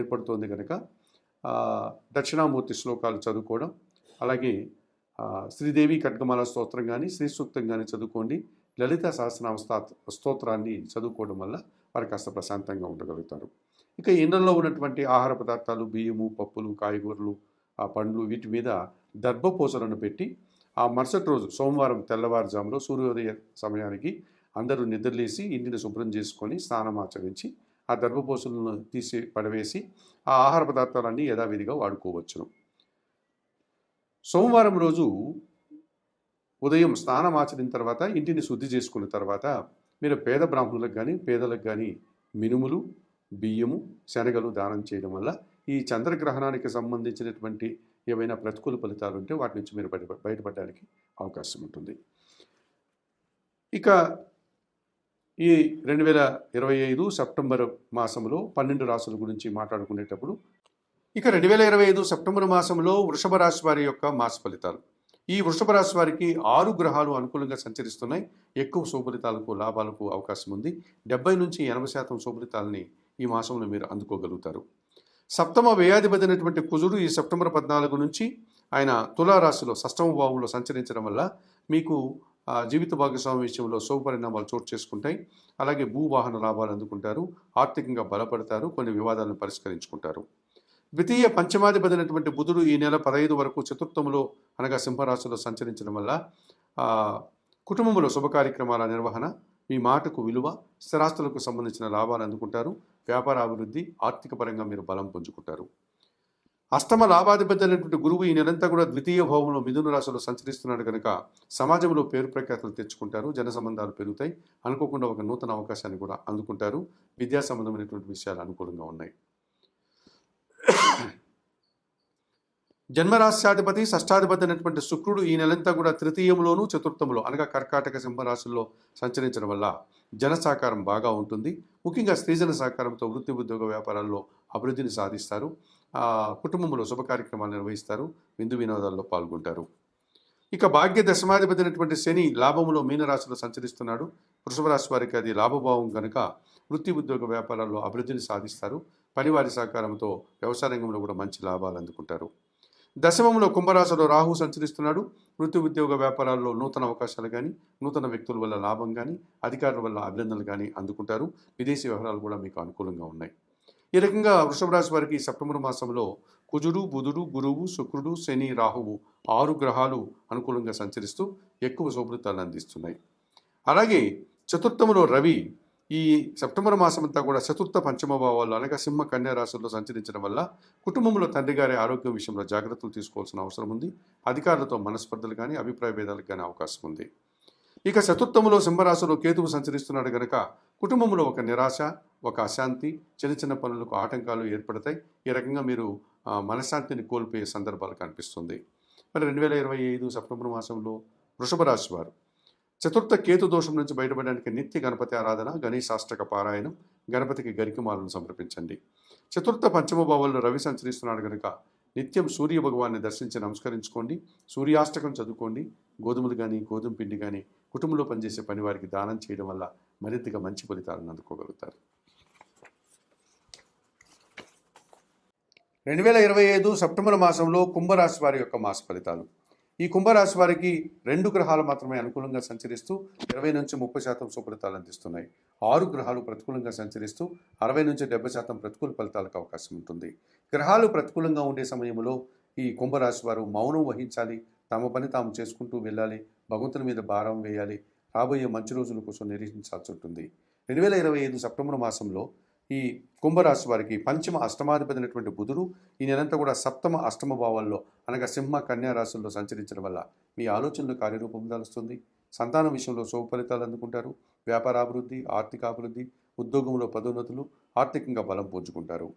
ఏర్పడుతోంది కనుక దక్షిణామూర్తి శ్లోకాలు చదువుకోవడం అలాగే శ్రీదేవి ఖడ్గమాల స్తోత్రం కానీ శ్రీ సూక్తం కానీ చదువుకోండి. లలిత సహస్రనామ స్తోత్రాన్ని చదువుకోవడం వల్ల వారు కాస్త ప్రశాంతంగా ఉండగలుగుతారు. ఇక ఇండ్లలో ఉన్నటువంటి ఆహార పదార్థాలు బియ్యము పప్పులు కాయగూరలు ఆ పండ్లు వీటి మీద దర్భపూసలను పెట్టి ఆ మరుసటి రోజు సోమవారం తెల్లవారుజాములో సూర్యోదయ సమయానికి అందరూ నిద్రలేసి ఇంటిని శుభ్రం చేసుకొని స్నానం ఆచరించి ఆ దర్భపోసులను తీసి పడవేసి ఆ ఆహార పదార్థాలన్నీ యథావిధిగా వాడుకోవచ్చును. సోమవారం రోజు ఉదయం స్నానం ఆచరిన తర్వాత ఇంటిని శుద్ధి చేసుకున్న తర్వాత మీరు పేద బ్రాహ్మణులకు కానీ పేదలకు కానీ మినుములు బియ్యము శనగలు దానం చేయడం వల్ల ఈ చంద్రగ్రహణానికి సంబంధించినటువంటి ఏవైనా ప్రతికూల ఫలితాలు ఉంటే వాటి నుంచి మీరు బయట బయటపడడానికి అవకాశం ఉంటుంది. ఇక ఈ రెండు వేల ఇరవై ఐదు సెప్టెంబర్ మాసంలో పన్నెండు రాసుల గురించి మాట్లాడుకునేటప్పుడు ఇక రెండు వేల ఇరవై ఐదు సెప్టెంబర్ మాసంలో వృషభ రాశి వారి యొక్క మాస ఫలితాలు. ఈ వృషభ రాశి వారికి ఆరు గ్రహాలు అనుకూలంగా సంచరిస్తున్నాయి. ఎక్కువ శుభలితాలకు లాభాలకు అవకాశం ఉంది. డెబ్బై నుంచి ఎనభై శాతం శుభలితాలని ఈ మాసంలో మీరు అందుకోగలుగుతారు. సప్తమ వ్యయాధిపతినటువంటి కుజుడు ఈ సెప్టెంబర్ పద్నాలుగు నుంచి ఆయన తులారాశిలో సష్టమ భావంలో సంచరించడం వల్ల మీకు జీవిత భాగస్వామి విషయంలో శుభ పరిణామాలు చోటు చేసుకుంటాయి. అలాగే భూవాహన లాభాలు అందుకుంటారు. ఆర్థికంగా బలపడతారు. కొన్ని వివాదాలను పరిష్కరించుకుంటారు. ద్వితీయ పంచమాధిపతినటువంటి బుధుడు ఈ నెల పదహైదు వరకు చతుర్థములో అనగా సింహరాశిలో సంచరించడం వల్ల కుటుంబంలో శుభ కార్యక్రమాల నిర్వహణ మీ మాటకు విలువ స్థిరాస్తులకు సంబంధించిన లాభాలు అందుకుంటారు. వ్యాపార అభివృద్ధి ఆర్థిక పరంగా మీరు బలం పుంజుకుంటారు. అష్టమ లాభాధిపతి అనేటువంటి గురువు ఈ నెలంతా కూడా ద్వితీయ భావంలో మిథున రాశిలో సంచరిస్తున్నాడు కనుక సమాజంలో పేరు ప్రఖ్యాతలు తెచ్చుకుంటారు జన సంబంధాలు పెరుగుతాయి. అనుకోకుండా ఒక నూతన అవకాశాన్ని కూడా అందుకుంటారు. విద్యా సంబంధమైనటువంటి విషయాలు అనుకూలంగా ఉన్నాయి. జన్మరాశ్యాధిపతి షష్టాధిపతి అయినటువంటి శుక్రుడు ఈ నెలంతా కూడా తృతీయంలోను చతుర్థంలో అనగా కర్కాటక సింహరాశుల్లో సంచరించడం వల్ల జన సహకారం బాగా ఉంటుంది. ముఖ్యంగా స్త్రీజన సహకారంతో వృత్తి ఉద్యోగ వ్యాపారాల్లో అభివృద్ధిని సాధిస్తారు. కుటుంబంలో శుభ కార్యక్రమాలు నిర్వహిస్తారు. విందు వినోదాల్లో పాల్గొంటారు. ఇక భాగ్య దశమాధిపతి అయినటువంటి శని లాభములో మీనరాశిలో సంచరిస్తున్నాడు. వృషభ రాశి వారికి అది లాభభావం కనుక వృత్తి ఉద్యోగ వ్యాపారాల్లో అభివృద్ధిని సాధిస్తారు. పనివారి సహకారంతో వ్యవసాయ రంగంలో కూడా మంచి లాభాలు అందుకుంటారు. దశమంలో కుంభరాశిలో రాహు సంచరిస్తున్నాడు. వృత్తి ఉద్యోగ వ్యాపారాల్లో నూతన అవకాశాలు కానీ నూతన వ్యక్తుల వల్ల లాభం కానీ అధికారుల వల్ల అభినందనలు కానీ అందుకుంటారు. విదేశీ వ్యవహారాలు కూడా మీకు అనుకూలంగా ఉన్నాయి. ఈ రకంగా వృషభ రాశి వారికి సెప్టెంబర్ మాసంలో కుజుడు బుధుడు గురువు శుక్రుడు శని రాహువు ఆరు గ్రహాలు అనుకూలంగా సంచరిస్తూ ఎక్కువ శుభృతాలను అందిస్తున్నాయి. అలాగే చతుర్థములో రవి ఈ సెప్టెంబర్ మాసమంతా కూడా చతుర్థ పంచమ భావాల్లో అనగా సింహ కన్యా రాశుల్లో సంచరించడం వల్ల కుటుంబంలో తండ్రి గారి ఆరోగ్యం విషయంలో జాగ్రత్తలు తీసుకోవాల్సిన అవసరం ఉంది. అధికారులతో మనస్పర్ధలు కానీ అభిప్రాయ భేదాలకు కానీ అవకాశం ఉంది. ఇక చతుర్థములో సింహరాశిలో కేతువు సంచరిస్తున్నాడు కనుక కుటుంబంలో ఒక నిరాశ ఒక అశాంతి చిన్న చిన్న పనులకు ఆటంకాలు ఏర్పడతాయి. ఈ రకంగా మీరు మనశ్శాంతిని కోల్పోయే సందర్భాలు కనిపిస్తుంది. మరి రెండు వేల ఇరవై ఐదు సెప్టెంబర్ మాసంలో వృషభ రాశి వారు. చతుర్థ కేతు దోషం నుంచి బయటపడడానికి నిత్య గణపతి ఆరాధన గణేశాష్టక పారాయణం గణపతికి గరికమాలను సమర్పించండి. చతుర్థ పంచమ భావంలో రవి సంచరిస్తున్నాడు కనుక నిత్యం సూర్య భగవాన్ని దర్శించి నమస్కరించుకోండి. సూర్యాష్టకం చదువుకోండి. గోధుమలు కానీ గోధుమ పిండి కానీ కుటుంబంలో పనిచేసే పని వారికి దానం చేయడం వల్ల మరింతగా మంచి ఫలితాలను అందుకోగలుగుతారు. రెండు వేల ఇరవై ఐదు సెప్టెంబర్ మాసంలో కుంభరాశి వారి యొక్క మాస ఫలితాలు. ఈ కుంభరాశి వారికి రెండు గ్రహాలు మాత్రమే అనుకూలంగా సంచరిస్తూ ఇరవై నుంచి ముప్పై శాతం సుఫలితాలు అందిస్తున్నాయి. ఆరు గ్రహాలు ప్రతికూలంగా సంచరిస్తూ అరవై నుంచి డెబ్బై శాతం ప్రతికూల ఫలితాలకు అవకాశం ఉంటుంది. గ్రహాలు ప్రతికూలంగా ఉండే సమయంలో ఈ కుంభరాశి వారు మౌనం వహించాలి. తమ పని తాము చేసుకుంటూ వెళ్ళాలి. భగవంతుని మీద భారం వేయాలి. రాబోయే మంచి రోజుల కోసం నిరీక్షించాల్సి ఉంటుంది. రెండు వేల ఇరవై ఐదు సెప్టెంబర్ మాసంలో ఈ కుంభరాశి వారికి పంచమ అష్టమాధిపతినటువంటి బుధుడు ఈ నెలంతా కూడా సప్తమ అష్టమ భావాల్లో అనగా సింహ కన్యా రాశుల్లో సంచరించడం వల్ల మీ ఆలోచనలు కార్యరూపం దాలుస్తుంది. సంతానం విషయంలో శుభ ఫలితాలు అందుకుంటారు. వ్యాపారాభివృద్ధి ఆర్థికాభివృద్ధి ఉద్యోగంలో పదోన్నతులు ఆర్థికంగా బలం పుంజుకుంటారు.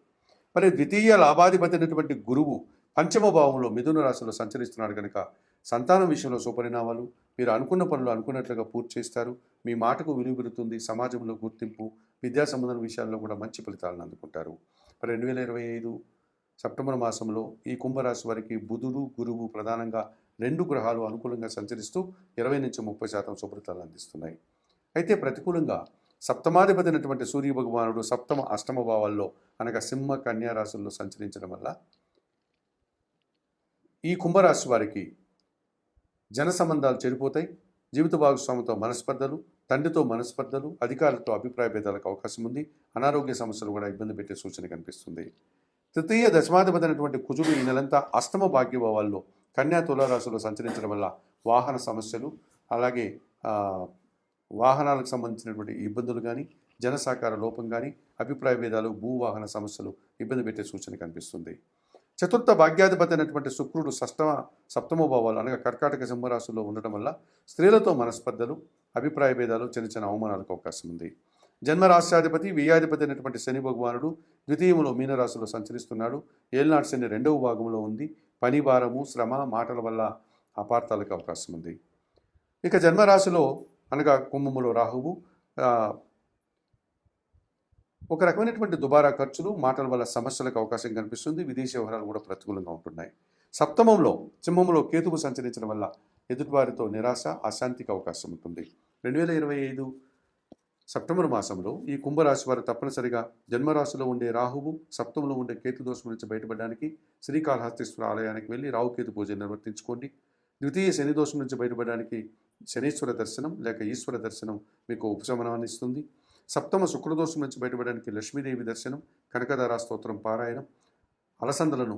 మరి ద్వితీయ లాభాధిపతి అయినటువంటి గురువు పంచమ భావంలో మిథున రాశిలో సంచరిస్తున్నాడు కనుక సంతానం విషయంలో సుపరిణామాలు మీరు అనుకున్న పనులు అనుకున్నట్లుగా పూర్తి చేస్తారు. మీ మాటకు విలువ పెరుగుతుంది సమాజంలో గుర్తింపు విద్యా సంబంధం విషయాల్లో కూడా మంచి ఫలితాలను అందుకుంటారు. మరి రెండు వేల ఇరవై ఐదు సెప్టెంబర్ మాసంలో ఈ కుంభరాశి వారికి బుధుడు గురువు ప్రధానంగా రెండు గ్రహాలు అనుకూలంగా సంచరిస్తూ ఇరవై నుంచి ముప్పై శాతం శుభ్రతలు అందిస్తున్నాయి. అయితే ప్రతికూలంగా సప్తమాధిపతినటువంటి సూర్య భగవానుడు సప్తమ అష్టమ భావాల్లో అనగా సింహ కన్యా రాశుల్లో సంచరించడం వల్ల ఈ కుంభరాశి వారికి జన సంబంధాలు చెడిపోతాయి. జీవిత భాగస్వామితో మనస్పర్ధలు తండ్రితో మనస్పర్ధలు అధికారులతో అభిప్రాయ భేదాలకు అవకాశం ఉంది. అనారోగ్య సమస్యలు కూడా ఇబ్బంది పెట్టే సూచన కనిపిస్తుంది. తృతీయ దశమాధిపతి కుజుడు ఈ నెలంతా అష్టమ భాగ్యభావాల్లో కన్యా తులారాశిలో సంచరించడం వల్ల వాహన సమస్యలు అలాగే వాహనాలకు సంబంధించినటువంటి ఇబ్బందులు కానీ జనసాకార లోపం కానీ అభిప్రాయ భేదాలు భూవాహన సమస్యలు ఇబ్బంది పెట్టే సూచన కనిపిస్తుంది. చతుర్థ భాగ్యాధిపతి అయినటువంటి శుక్రుడు షష్టమ సప్తమ భావాలు అనగా కర్కాటక సింహరాశుల్లో ఉండటం వల్ల స్త్రీలతో మనస్పర్ధలు అభిప్రాయ భేదాలు చిన్న చిన్న అవమానాలకు అవకాశం ఉంది. జన్మరాశ్యాధిపతి వ్యయాధిపతి అయినటువంటి శని భగవానుడు ద్వితీయంలో మీనరాశిలో సంచరిస్తున్నాడు. ఏలినాటి శని రెండవ భాగంలో ఉంది. పని భారము శ్రమ మాటల వల్ల అపార్థాలకు అవకాశం ఉంది. ఇక జన్మరాశిలో అనగా కుంభములో రాహువు ఒక రకమైనటువంటి దుబారా ఖర్చులు మాటల వల్ల సమస్యలకు అవకాశం కనిపిస్తుంది. విదేశీ వ్యవహారాలు కూడా ప్రతికూలంగా ఉంటున్నాయి. సప్తమంలో సింహంలో కేతువు సంచరించడం వల్ల ఎదుటివారితో నిరాశ అశాంతికి అవకాశం ఉంటుంది. రెండు వేల ఇరవై ఐదు సెప్టెంబర్ మాసంలో ఈ కుంభరాశి వారు తప్పనిసరిగా జన్మరాశిలో ఉండే రాహువు సప్తంలో ఉండే కేతు దోషం నుంచి బయటపడడానికి శ్రీకాళహస్తీశ్వర ఆలయానికి వెళ్ళి రాహుకేతు పూజ నిర్వర్తించుకోండి. ద్వితీయ శని దోషం నుంచి బయటపడడానికి శనీశ్వర దర్శనం లేక ఈశ్వర దర్శనం మీకు ఉపశమనాన్ని ఇస్తుంది. సప్తమ శుక్రదోషం నుంచి బయటపడడానికి లక్ష్మీదేవి దర్శనం కనకదారా స్తోత్రం పారాయణం అలసందలను